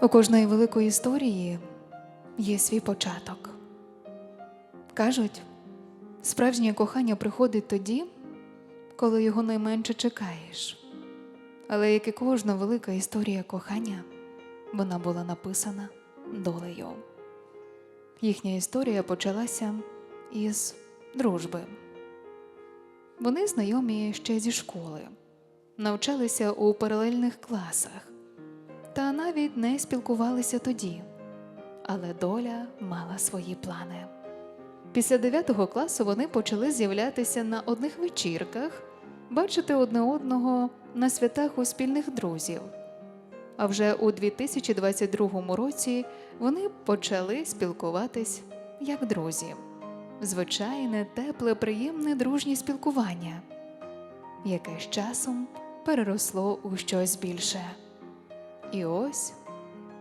У кожної великої історії є свій початок. Кажуть, справжнє кохання приходить тоді, коли його найменше чекаєш. Але як і кожна велика історія кохання, вона була написана долею. Їхня історія почалася із дружби. Вони знайомі ще зі школи, навчалися у паралельних класах та навіть не спілкувалися тоді. Але доля мала свої плани. Після 9 класу вони почали з'являтися на одних вечірках, бачити одне одного на святах у спільних друзів. А вже у 2022 році вони почали спілкуватись як друзі. Звичайне, тепле, приємне дружнє спілкування, яке з часом переросло у щось більше. І ось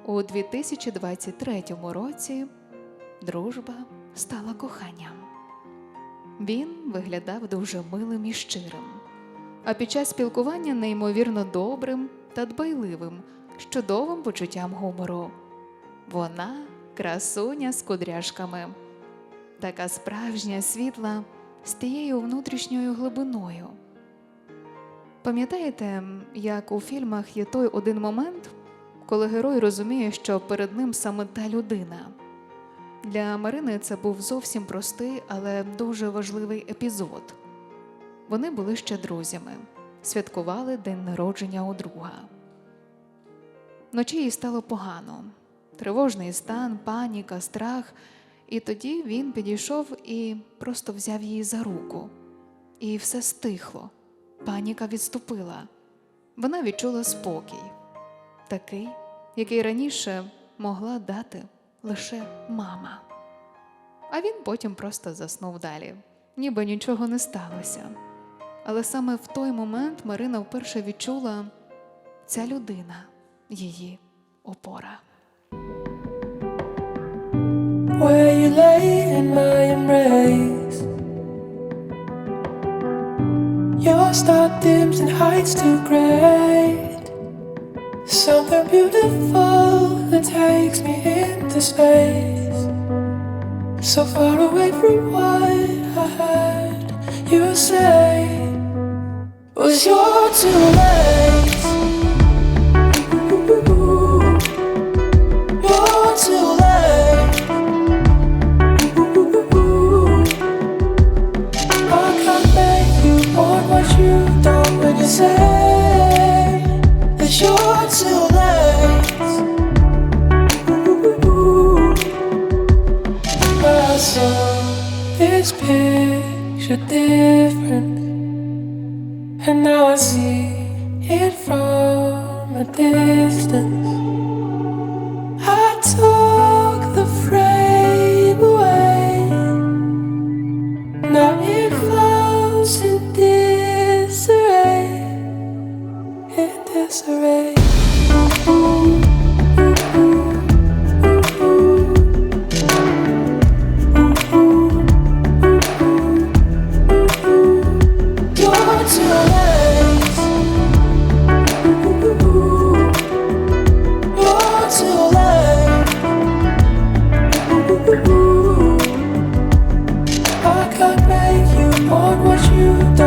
у 2023 році дружба стала коханням. Він виглядав дуже милим і щирим, а під час спілкування неймовірно добрим та дбайливим, з чудовим почуттям гумору. Вона красуня з кудряшками, така справжня світла з тією внутрішньою глибиною. Пам'ятаєте, як у фільмах є той один момент, коли герой розуміє, що перед ним саме та людина. Для Марини це був зовсім простий, але дуже важливий епізод. Вони були ще друзями, святкували день народження у друга. Вночі їй стало погано, тривожний стан, паніка, страх. І тоді він підійшов і просто взяв її за руку. І все стихло, паніка відступила. Вона відчула спокій, такий, який раніше могла дати лише мама. А він потім просто заснув далі, ніби нічого не сталося. Але саме в той момент Марина вперше відчула ця людина, її опора. Where you lay in my embrace Your star dims and heights too great Something beautiful that takes me into space. So far away from what I heard you say Was you're too late this picture different, and now I see it from a distance. support what you do.